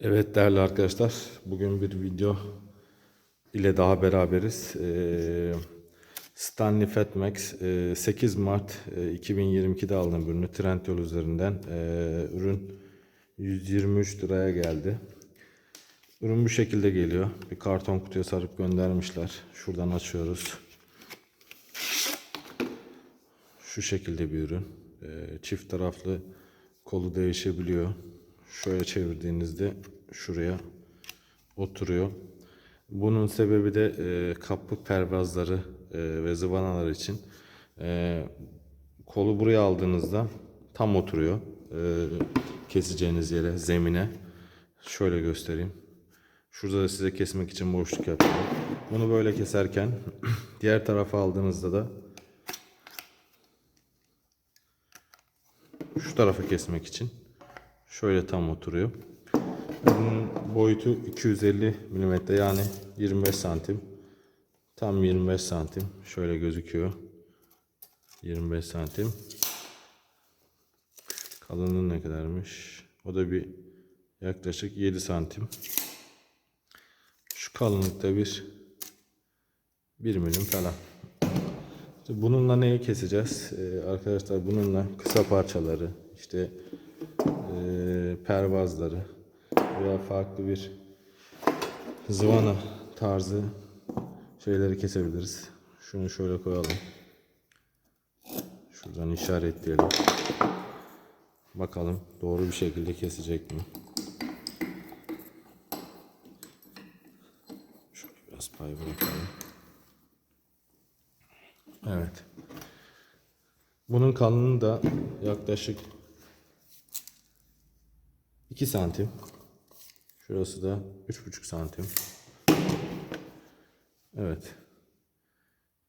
Evet değerli arkadaşlar, bugün bir video ile daha beraberiz. Ee, Stanley Fatmax e, 8 Mart e, 2022'de aldığım ürünü Trendyol üzerinden e, ürün 123 liraya geldi. Ürün bu şekilde geliyor. Bir karton kutuya sarıp göndermişler. Şuradan açıyoruz. Şu şekilde bir ürün. Çift taraflı kolu değişebiliyor. Şöyle çevirdiğinizde şuraya oturuyor. Bunun sebebi de e, kapı pervazları e, ve zıvanalar için. E, kolu buraya aldığınızda tam oturuyor. E, keseceğiniz yere, zemine. Şöyle göstereyim. Şurada da size kesmek için boşluk yapıyor. Bunu böyle keserken diğer tarafa aldığınızda da şu tarafa kesmek için şöyle tam oturuyor. Bunun boyutu 250 mm yani 25 santim. Tam 25 santim. Şöyle gözüküyor. 25 santim. Kalınlığı ne kadarmış? O da bir yaklaşık 7 santim. Şu kalınlıkta bir 1 milim falan. Bununla neyi keseceğiz? Ee, arkadaşlar bununla kısa parçaları, işte pervazları veya farklı bir zıvana tarzı şeyleri kesebiliriz. Şunu şöyle koyalım. Şuradan işaretleyelim. Bakalım doğru bir şekilde kesecek mi? Şöyle biraz pay bırakalım. Evet. Bunun kalınlığı da yaklaşık 2 santim. Şurası da 3,5 santim. Evet.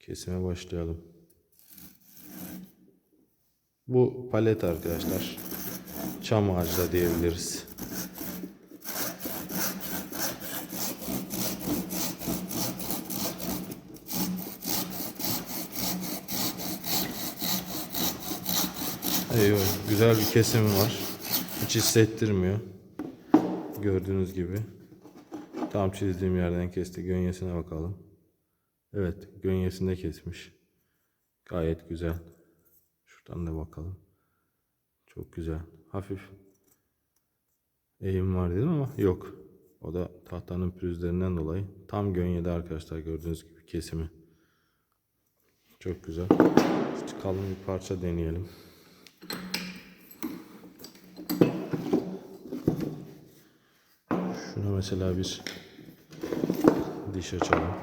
Kesime başlayalım. Bu palet arkadaşlar. Çam ağacı da diyebiliriz. Eyvah, güzel bir kesimi var. Hiç hissettirmiyor. Gördüğünüz gibi. Tam çizdiğim yerden kesti. Gönyesine bakalım. Evet, gönyesinde kesmiş. Gayet güzel. Şuradan da bakalım. Çok güzel. Hafif eğim var dedim ama yok. O da tahtanın pürüzlerinden dolayı. Tam gönyede arkadaşlar gördüğünüz gibi kesimi. Çok güzel. İşte kalın bir parça deneyelim. Mesela bir diş açalım.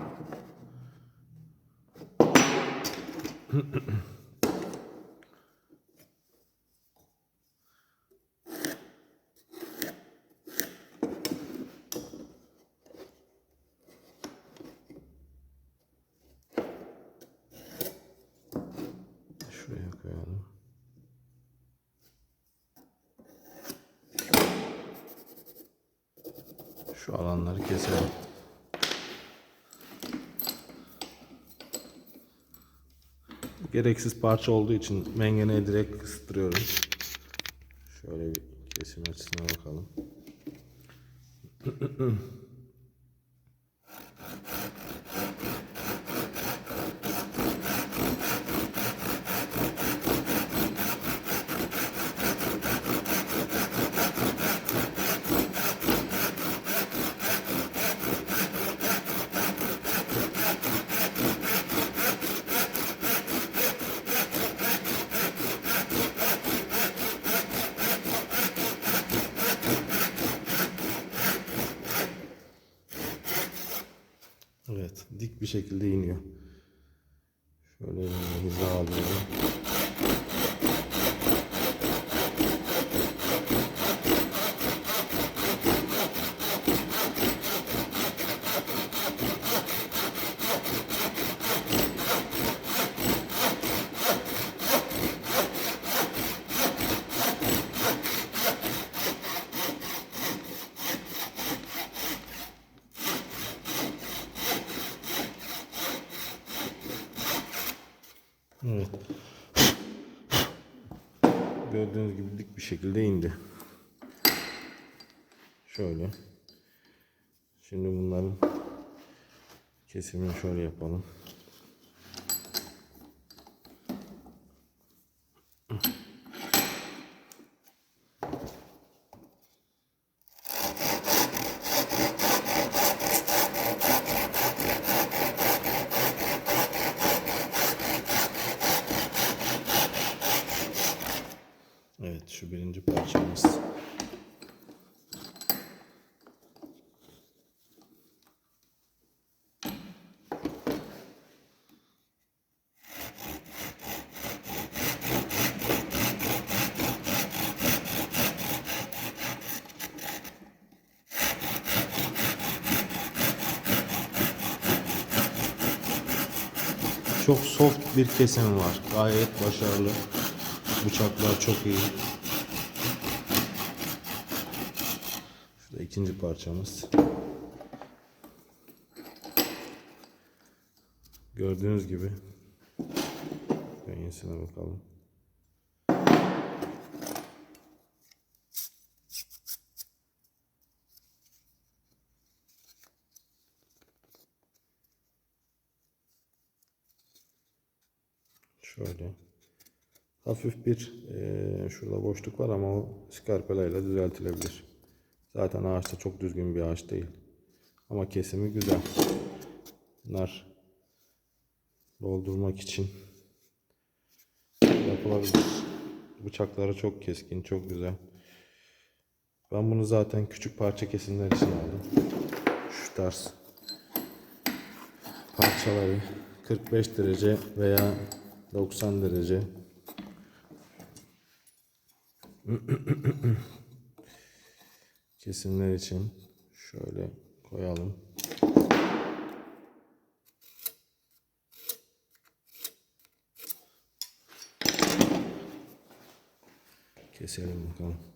Şuraya koyalım. Şu alanları keselim. Gereksiz parça olduğu için mengeneye direkt kıstırıyorum. Şöyle bir kesim açısına bakalım. Evet, dik bir şekilde iniyor. Şöyle bir hiza alıyorum. Evet. Gördüğünüz gibi dik bir şekilde indi. Şöyle. Şimdi bunların kesimini şöyle yapalım. Evet şu birinci parçamız. Çok soft bir kesim var. Gayet başarılı. Bıçaklar çok iyi. Şurada ikinci parçamız. Gördüğünüz gibi. Beğenisine bakalım. Şöyle. Hafif bir eee, şurada boşluk var ama o skarpelayla düzeltilebilir. Zaten ağaçta çok düzgün bir ağaç değil. Ama kesimi güzel. Bunlar doldurmak için yapılabilir. Bıçakları çok keskin, çok güzel. Ben bunu zaten küçük parça kesimler için aldım. Şu tarz parçaları 45 derece veya 90 derece kesimler için şöyle koyalım. Keselim bakalım.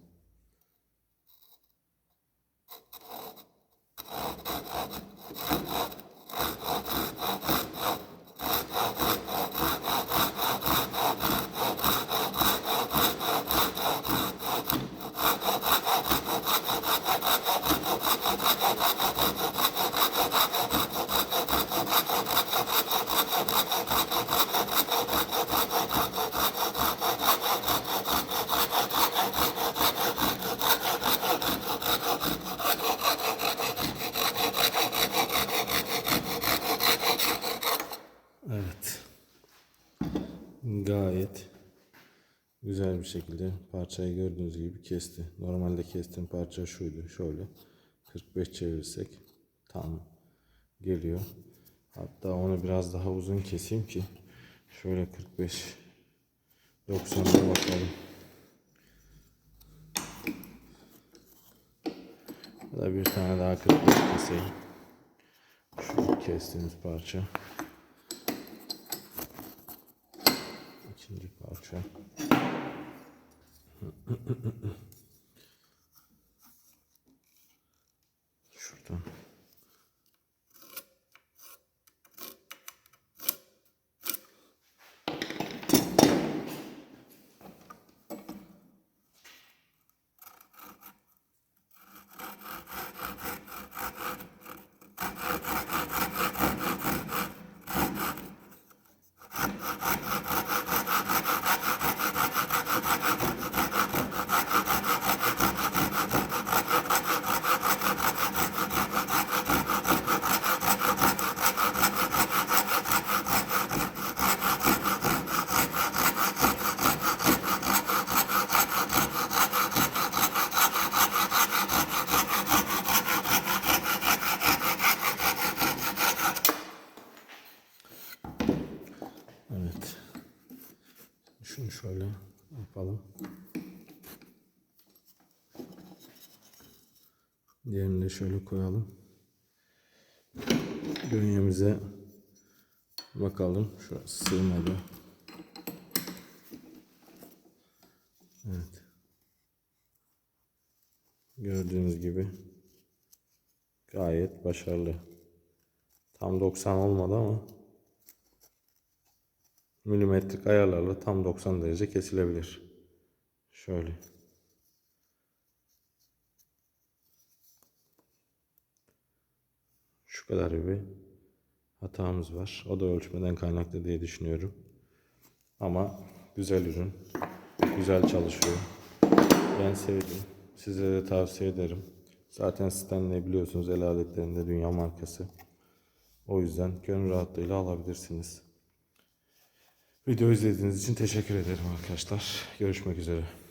Evet. Gayet güzel bir şekilde parçayı gördüğünüz gibi kesti. Normalde kestiğim parça şuydu. Şöyle 45 çevirirsek tam geliyor. Hatta onu biraz daha uzun keseyim ki şöyle 45 90'a bakalım. Ya da bir tane daha 45 keseyim. Şu kestiğimiz parça. İkinci parça. Şuradan. Evet. Şunu şöyle yapalım. Diğerini de şöyle koyalım. Bünyemize bakalım. Şurası sığmadı. Evet. Gördüğünüz gibi gayet başarılı. Tam 90 olmadı ama milimetrik ayarlarla tam 90 derece kesilebilir. Şöyle. kadar bir hatamız var. O da ölçmeden kaynaklı diye düşünüyorum. Ama güzel ürün. Güzel çalışıyor. Ben sevdim. Size de tavsiye ederim. Zaten Stanley biliyorsunuz el aletlerinde dünya markası. O yüzden gönül rahatlığıyla alabilirsiniz. Video izlediğiniz için teşekkür ederim arkadaşlar. Görüşmek üzere.